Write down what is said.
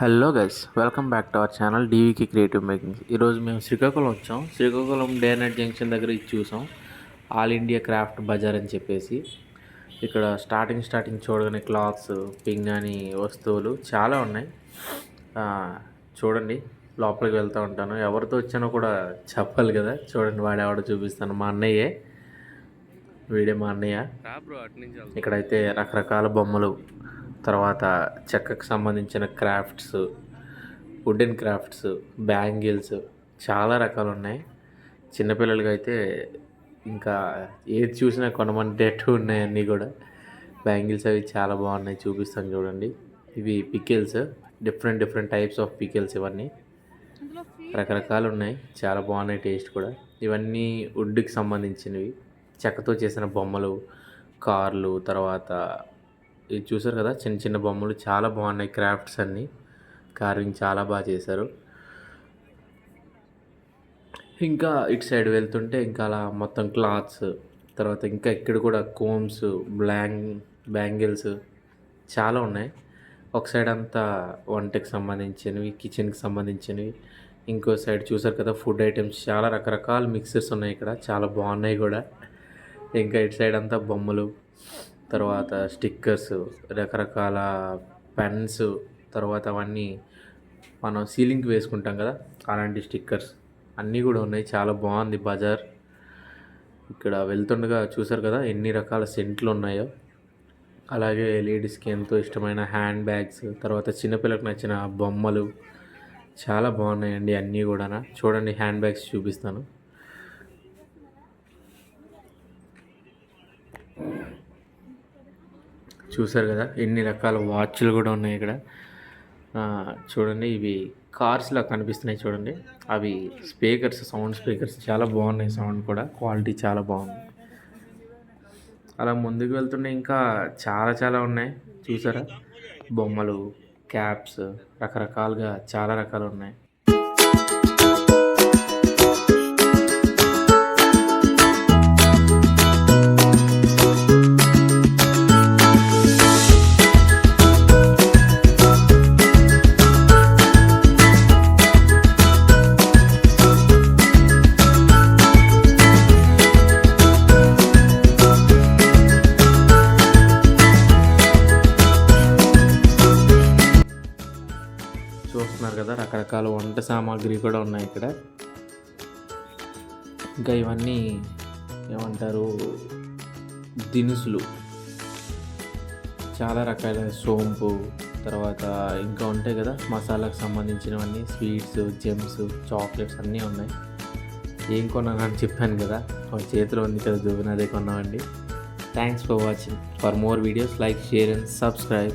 Hello guys welcome back to our channel డీవీకి creative making ఈరోజు మేము శ్రీకాకుళం వచ్చాం. శ్రీకాకుళం డే నైట్ జంక్షన్ దగ్గర ఇది చూసాం. ఆల్ ఇండియా క్రాఫ్ట్ బజార్ అని చెప్పేసి. ఇక్కడ స్టార్టింగ్ స్టార్టింగ్ చూడగానే క్లాత్స్ పింగాని వస్తువులు చాలా ఉన్నాయి. చూడండి లోపలికి వెళ్తూ ఉంటాను. ఎవరితో వచ్చానో కూడా చెప్పాలి కదా. చూడండి వాడు ఎవడో చూపిస్తాను. మా అన్నయ్యే. వీడే మా అన్నయ్య. ఇక్కడైతే రకరకాల బొమ్మలు తర్వాత చెక్కకు సంబంధించిన క్రాఫ్ట్స్ వుడెన్ క్రాఫ్ట్స్ బ్యాంగిల్స్ చాలా రకాలు ఉన్నాయి. చిన్నపిల్లలకి అయితే ఇంకా ఏది చూసినా కొనమంటేట్టు ఉన్నాయి అన్నీ కూడా. బ్యాంగిల్స్ అవి చాలా బాగున్నాయి చూపిస్తాను చూడండి. ఇవి pickles different different types of pickles ఇవన్నీ. రకరకాలు ఉన్నాయి చాలా బాగున్నాయి టేస్ట్ కూడా. ఇవన్నీ వుడ్కి సంబంధించినవి. చెక్కతో చేసిన బొమ్మలు కార్లు తర్వాత ఇది చూసారు కదా? చిన్న చిన్న బొమ్మలు. చాలా బాగున్నాయి క్రాఫ్ట్స్ అన్నీ. కార్వింగ్ చాలా బాగా చేశారు. ఇంకా ఇటు సైడ్ వెళ్తుంటే ఇంకా అలా మొత్తం క్లాత్స్ తర్వాత ఇంకా ఇక్కడ కూడా కోమ్స్ బ్లాంగ్ బ్యాంగిల్స్ చాలా ఉన్నాయి. ఒక సైడ్ అంతా వంటకి సంబంధించినవి కిచెన్కి సంబంధించినవి. ఇంకో సైడ్ చూసారు కదా ఫుడ్ ఐటమ్స్ చాలా రకరకాల మిక్సర్స్ ఉన్నాయి ఇక్కడ. చాలా బాగున్నాయి కూడా. ఇంకా ఇటు సైడ్ అంతా బొమ్మలు. తర్వాత స్టిక్కర్స్ రకరకాల పెన్స్ తర్వాత అవన్నీ మనం సీలింగ్కి వేసుకుంటాం కదా అలాంటి స్టిక్కర్స్ అన్నీ కూడా ఉన్నాయి. చాలా బాగుంది బజార్. ఇక్కడ వెళ్తుండగా చూసారు కదా ఎన్ని రకాల సెంట్లు ఉన్నాయో. అలాగే లేడీస్కి ఎంతో ఇష్టమైన హ్యాండ్ బ్యాగ్స్ తర్వాత చిన్నపిల్లలకు నచ్చిన బొమ్మలు. చాలా బాగున్నాయండి అన్నీ కూడా చూడండి హ్యాండ్ బ్యాగ్స్ చూపిస్తాను. చూసారు కదా ఎన్ని రకాల వాచ్లు కూడా ఉన్నాయి ఇక్కడ. చూడండి ఇవి కార్స్లా కనిపిస్తున్నాయి చూడండి. అవి స్పీకర్స్ సౌండ్ స్పీకర్స్ చాలా బాగున్నాయి సౌండ్ కూడా క్వాలిటీ చాలా బాగుంది. అలా ముందుకు వెళ్తుంటే ఇంకా చాలా చాలా ఉన్నాయి చూసారా? బొమ్మలు క్యాప్స్ రకరకాలుగా చాలా రకాలు ఉన్నాయి. చూస్తున్నారు కదా రకరకాల వంట సామాగ్రి కూడా ఉన్నాయి ఇక్కడ. ఇంకా ఇవన్నీ ఏమంటారు దినుసులు. చాలా రకాల సోంపు తర్వాత ఇంకా ఉంటాయి కదా మసాలాకు సంబంధించినవన్నీ స్వీట్స్ జెమ్స్ చాక్లెట్స్ అన్నీ ఉన్నాయి. ఏం కొన్నానని చెప్పాను కదా ఒక చేతిలో ఉంది కదా జోబిన కొన్నామండి. Thanks for watching for more videos like share and subscribe